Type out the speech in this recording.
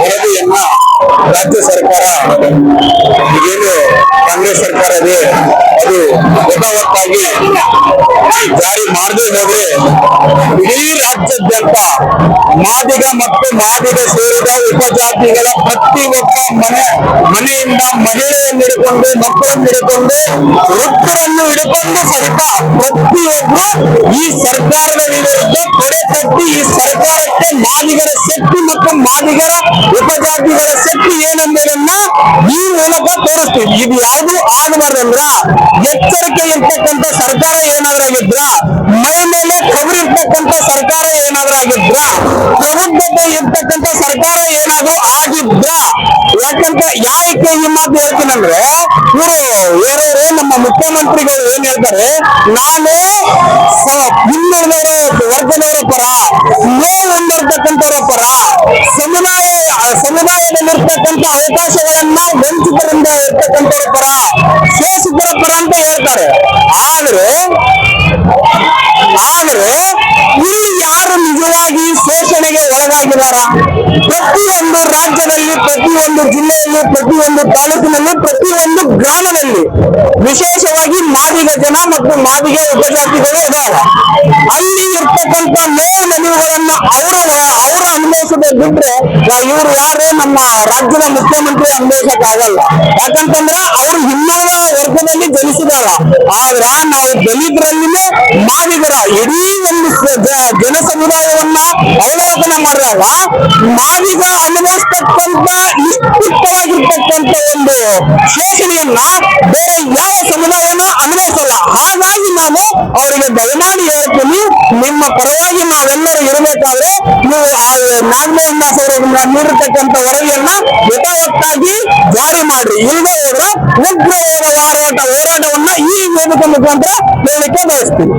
ವರದಿಯನ್ನ ರಾಜ್ಯ ಸರ್ಕಾರ ಏನು ಕಾಂಗ್ರೆಸ್ ಸರ್ಕಾರ ಇದೆ ಅದು ಯಥಾವತ್ತಾಗಿ ಜಾರಿ ಮಾಡದೆ ಹೋದ್ರೆ ಇಡೀ ರಾಜ್ಯಾದ್ಯಂತ ಮಾದಿಗ ಮತ್ತು ಮಾದಿಗ ಸೇರಿದ ಉಪಜಾತಿಗಳ ಪ್ರತಿಯೊಬ್ಬ ಮನೆ ಮನೆಯಿಂದ ಮಹಿಳೆಯನ್ನು ಹಿಡ್ಕೊಂಡು ಮಕ್ಕಳನ್ನು ಹಿಡ್ಕೊಂಡು ವೃತ್ತರನ್ನು ಹಿಡ್ಕೊಂಡು ಸಹಿತ ಪ್ರತಿಯೊಬ್ಬರು ಈ ಸರ್ಕಾರದ ವಿರುದ್ಧ ಕೊಡೆ ತಟ್ಟಿ ಈ ಸರ್ಕಾರಕ್ಕೆ ಮಾದಿಗರ ಶಕ್ತಿ ಮತ್ತು ಮಾದಿಗರ ಉಪಜಾತಿಗಳ ಶಕ್ತಿ ಏನೆಂಬುದನ್ನ ಈ ಮೂಲಕ ತೋರಿಸ್ತೀವಿ ಇದು ಯಾವುದು ಆಗಬಾರ್ದಂದ್ರ ಎಚ್ಚರಿಕೆ ಇರ್ತಕ್ಕಂತ ಸರ್ಕಾರ ಏನಾದ್ರಾಗಿದ್ರ ಮೈ ಮೇಲೆ ಕವರ್ ಇರ್ತಕ್ಕಂತ ಸರ್ಕಾರ ಏನಾದ್ರಾಗಿದ್ರ ಪ್ರಬುದ್ಧತೆ ಇರ್ತಕ್ಕಂತ ಸರ್ಕಾರ ಏನಾದ್ರೂ ಆಗಿದ್ರ ಯಾಕಂತ ಯಾಕೆ ಈ ಮಾತು ಹೇಳ್ತೀನಂದ್ರೆ ಇವರು ಬೇರೆಯವರು ನಮ್ಮ ಮುಖ್ಯಮಂತ್ರಿಗಳು ಏನ್ ಹೇಳ್ತಾರೆ ನಾನು ಹಿಂದುಳಿದವರ ವರ್ಗದವರ ಪರ ಸಮುದಾಯದಲ್ಲಿರ್ತಕ್ಕಂಥ ಅವಕಾಶಗಳನ್ನ ವಂಚಿತರಿಂದ ಇರ್ತಕ್ಕಂಥವ್ರ ಪರ ಶೋಷಿತರ ಪರ ಅಂತ ಹೇಳ್ತಾರೆ. ಆದ್ರೆ ಆದ್ರೆ, ಇಲ್ಲಿ ಯಾರು ನಿಜವಾಗಿ ಶೋಷಣೆಗೆ ಒಳಗಾಗಿದಾರ? ಪ್ರತಿಯೊಂದು ರಾಜ್ಯದಲ್ಲಿ, ಪ್ರತಿಯೊಂದು ಜಿಲ್ಲೆಯಲ್ಲಿ, ಪ್ರತಿಯೊಂದು ತಾಲೂಕಿನಲ್ಲಿ, ಪ್ರತಿಯೊಂದು ಗ್ರಾಮದಲ್ಲಿ ವಿಶೇಷವಾಗಿ ಮಾದಿಗ ಜನ ಮತ್ತು ಮಾದಿಗ ಉಪಜಾತಿಗಳು ಇದಾವ. ಅಲ್ಲಿ ಇರ್ತಕ್ಕಂಥ ನೋವು ನಲಿವುಗಳನ್ನ ಅವರ ಅನುಭವಿಸದೆ ಬಿಟ್ರೆ ಇವರು ಯಾರು ನಮ್ಮ ರಾಜ್ಯದ ಮುಖ್ಯಮಂತ್ರಿ ಅನುಭವಿಸಕ್ ಆಗಲ್ಲ ಯಾಕಂತಂದ್ರೆ ಅವ್ರು ಹಿಂದುಳಿದ ವರ್ಗದಲ್ಲಿ ಜನಿಸಿದಾರ ಆದ್ರ ನಾವು ದಲಿತರಲ್ಲಿನೇ ಮಾದಿಗರ ಇಡೀ ಒಂದು ಜನ ಸಮುದಾಯವನ್ನ ಅವಲೋಕನ ಮಾಡಿದಾಗ ಮಾದಿಗ ಅನುಭವಿಸ್ತಕ್ಕಂಥ ನಿಶ್ಚಿತವಾಗಿರ್ತಕ್ಕಂಥ ಒಂದು ಶೋಷಣೆಯನ್ನ ಬೇರೆ ಯಾವ ಸಮುದಾಯನ ಅನುಭವಿಸಲ್ಲ. ಹಾಗಾಗಿ ನಾನು ಅವರಿಗೆ ದಯಮಾಡಿ ಹೇಳ್ತೀನಿ ಪರವಾಗಿ ನಾವೆಲ್ಲರೂ ಇರಬೇಕಾದ್ರೆ ನೀವು ಆ ನಾಗಮೋಹನ್ ದಾಸ್ ಅವರು ನೀಡಿರ್ತಕ್ಕಂಥ ವರದಿಯನ್ನ ಯಥಾವತ್ತಾಗಿ ಜಾರಿ ಮಾಡ್ರಿ ಇಲ್ಲದೆ ಹೋದ್ರೆ ಉಗ್ರವಾದ ಹೋರಾಟ ಹೋರಾಟವನ್ನ ಈ ವೇದಿಕೆ ಮುಖಾಂತರ ಹೇಳಲಿಕ್ಕೆ ಬಯಸ್ತೀನಿ